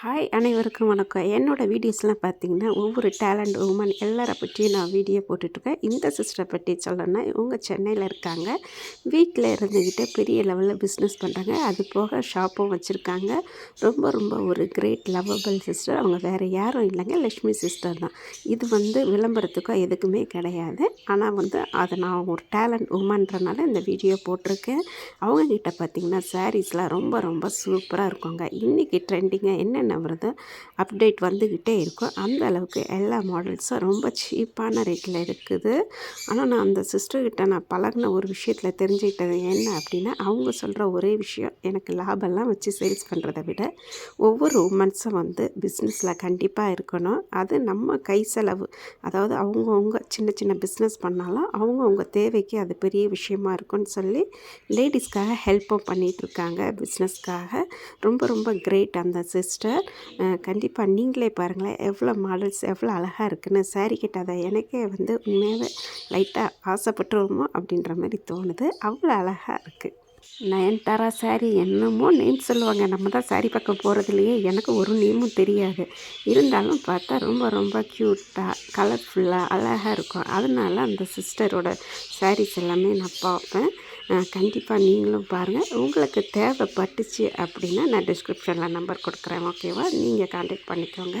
Hi அனைவருக்கும் வணக்கம். என்னோடய வீடியோஸ்லாம் பார்த்தீங்கன்னா ஒவ்வொரு டேலண்ட் உமன் எல்லாரை பற்றியும் நான் வீடியோ போட்டுட்ருக்கேன். இந்த சிஸ்டரை பற்றி சொல்லணும்னா இவங்க சென்னையில் இருக்காங்க. வீட்டில் இருந்துக்கிட்டு பெரிய லெவலில் பிஸ்னஸ் பண்ணுறாங்க அது போக ஷாப்பும் வச்சுருக்காங்க. ரொம்ப ரொம்ப ஒரு கிரேட் லவ்வபிள் சிஸ்டர் அவங்க வேறு யாரும் இல்லைங்க. லக்ஷ்மி சிஸ்டர் தான். இது வந்து விளம்பரத்துக்கோ எதுக்குமே கிடையாது. ஆனால் வந்து அதை நான் ஒரு டேலண்ட் உமன்றனால இந்த வீடியோ போட்டிருக்கேன். அவங்கக்கிட்ட பார்த்திங்கன்னா சாரீஸ்லாம் ரொம்ப ரொம்ப சூப்பராக இருக்குங்க. இன்றைக்கி ட்ரெண்டிங்காக என்னென்ன வருதோ அப்டேட் வந்துக்கிட்டே இருக்கும். அந்த அளவுக்கு எல்லா மாடல்ஸும் ரொம்ப சீப்பான ரேட்டில் இருக்குது. ஆனால் நான் அந்த சிஸ்டர்கிட்ட நான் பழகின ஒரு விஷயத்தில் தெரிஞ்சுக்கிட்டது என்ன அப்படின்னா அவங்க சொல்கிற ஒரே விஷயம் எனக்கு லாபம்லாம் வச்சு சேல்ஸ் பண்ணுறதை விட ஒவ்வொரு உமன்ஸும் வந்து பிஸ்னஸில் கண்டிப்பாக இருக்கணும். அது நம்ம கை செலவு. அதாவது அவங்கவுங்க சின்ன சின்ன பிஸ்னஸ் பண்ணாலும் அவங்கவுங்க தேவைக்கு அது பெரிய விஷயமா இருக்கும்னு சொல்லி லேடிஸ்க்காக ஹெல்ப்பும் பண்ணிகிட்ருக்காங்க பிஸ்னஸ்க்காக ரொம்ப ரொம்ப கிரேட் அந்த சிஸ்டர் கண்டிப்பாக நீங்களே பாருங்களேன். எவ்வளோ மாடல்ஸ் எவ்வளோ அழகாக இருக்குன்னு சாரீ கட்டாத எனக்கே வந்து உண்மையாகவே லைட்டாக ஆசைப்பட்டுருவோமோ அப்படின்ற மாதிரி தோணுது. அவ்வளோ அழகாக இருக்குது நயன்தாரா சாரி என்னமோ நேம் சொல்லுவாங்க. நம்ம தான் சாரி பக்கம் போகிறதுலையே எனக்கு ஒரு நேமும் தெரியாது. இருந்தாலும் பார்த்தா ரொம்ப ரொம்ப க்யூட்டாக கலர்ஃபுல்லாக அழகாக இருக்கும். அதனால அந்த சிஸ்டரோட சாரீஸ் எல்லாமே நான் பார்ப்பேன். கண்டிப்பாக நீங்களும் பாருங்கள் உங்களுக்கு தேவைப்பட்டுச்சு அப்படின்னா நான் டிஸ்கிரிப்ஷனில் நம்பர் கொடுக்குறேன். ஓகேவா நீங்கள் காண்டாக்ட் பண்ணிக்கோங்க.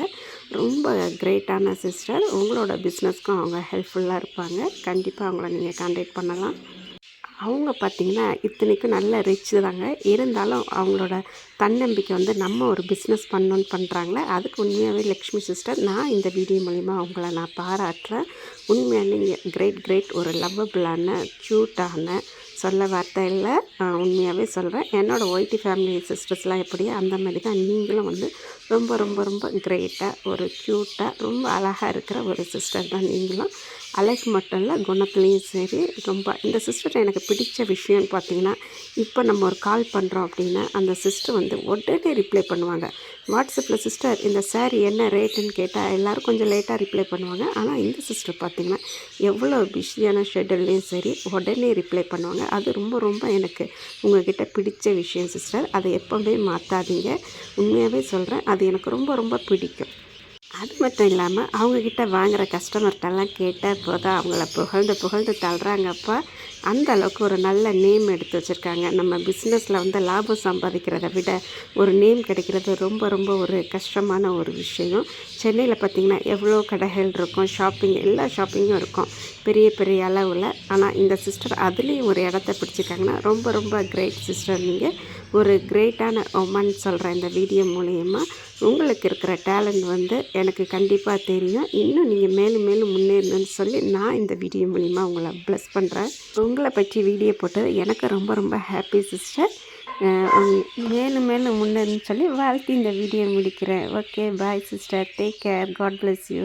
ரொம்ப கிரேட்டான சிஸ்டர் உங்களோட பிஸ்னஸ்க்கும் அவங்க ஹெல்ப்ஃபுல்லாக இருப்பாங்க. கண்டிப்பாக அவங்கள நீங்கள் காண்டாக்ட் பண்ணலாம். அவங்க பார்த்திங்கன்னா இத்தனைக்கும் நல்ல ரிச் தாங்க. இருந்தாலும் அவங்களோட தன்னம்பிக்கை வந்து நம்ம ஒரு பிஸ்னஸ் பண்ணணுன்னு பண்ணுறாங்களே அதுக்கு உண்மையாகவே லக்ஷ்மி சிஸ்டர் நான் இந்த வீடியோ மூலிமா அவங்கள நான் பாராட்டுறேன். உண்மையான நீங்கள் கிரேட் கிரேட் ஒரு லவ்வபிளான க்யூட்டான சொல்ல வார்த்தை இல்லை. உண்மையாகவே சொல்கிறேன் என்னோடய ஒய்டி ஃபேமிலி சிஸ்டர்ஸ்லாம் எப்படியோ அந்த மாதிரி தான் நீங்களும் வந்து ரொம்ப ரொம்ப ரொம்ப கிரேட்டாக ஒரு க்யூட்டாக ரொம்ப அழகாக இருக்கிற ஒரு சிஸ்டர் தான் நீங்களும். அழகு மட்டும் இல்லை குணத்துலேயும் சரி ரொம்ப இந்த சிஸ்டர் எனக்கு பிடிச்ச விஷயம்னு பார்த்தீங்கன்னா இப்போ நம்ம ஒரு கால் பண்ணுறோம் அப்படின்னா அந்த சிஸ்டர் வந்து உடனே ரிப்ளை பண்ணுவாங்க. வாட்ஸ்அப்பில் சிஸ்டர் இந்த சாரீ என்ன ரேட்டுன்னு கேட்டால் எல்லோரும் கொஞ்சம் லேட்டாக ரிப்ளை பண்ணுவாங்க. ஆனால் இந்த சிஸ்டர் பார்த்திங்கன்னா எவ்வளோ பிஸியான ஷெட்யூல்லையும் சரி உடனே ரிப்ளை பண்ணுவாங்க. அது ரொம்ப ரொம்ப எனக்கு உங்கள்கிட்ட பிடிச்ச விஷயம் சிஸ்டர் அதை எப்போவுமே மாற்றாதீங்க உண்மையாகவே சொல்கிறேன் அது அது எனக்கு ரொம்ப ரொம்ப பிடிக்கும். அது மட்டும் இல்லாமல் அவங்கக்கிட்ட வாங்குகிற கஸ்டமர்கிட்டலாம் கேட்டால் போதும். அவங்கள புகழ்ந்து புகழ்ந்து தள்ளுறாங்கப்பா. அந்த அளவுக்கு ஒரு நல்ல நேம் எடுத்து வச்சுருக்காங்க. நம்ம பிஸ்னஸில் வந்து லாபம் சம்பாதிக்கிறத விட ஒரு நேம் கிடைக்கிறது ரொம்ப ரொம்ப ஒரு கஷ்டமான ஒரு விஷயம். சென்னையில் பார்த்திங்கன்னா எவ்வளோ கடைகள் இருக்கும் ஷாப்பிங் எல்லா ஷாப்பிங்கும் இருக்கும். பெரிய பெரிய அளவில். ஆனால் இந்த சிஸ்டர் அதுலேயும் ஒரு இடத்த பிடிச்சிருக்காங்கன்னா ரொம்ப ரொம்ப கிரேட் சிஸ்டர் நீங்கள் ஒரு கிரேட்டான ஒமன் சொல்கிற இந்த வீடியோ மூலயமா உங்களுக்கு இருக்கிற டேலண்ட் வந்து எனக்கு கண்டிப்பாக தெரியும். இன்னும் நீங்கள் மேலும் மேலும் முன்னேறணும்னு சொல்லி நான் இந்த வீடியோ மூலிமா உங்களை ப்ளஸ் பண்ணுறேன் உங்களை பற்றி வீடியோ போட்டது எனக்கு ரொம்ப ரொம்ப ஹாப்பி சிஸ்டர் மேலும் மேலும் முன்னேறணும்னு சொல்லி வாழ்த்து இந்த வீடியோ முடிக்கிறேன். Okay bye sister take care God bless you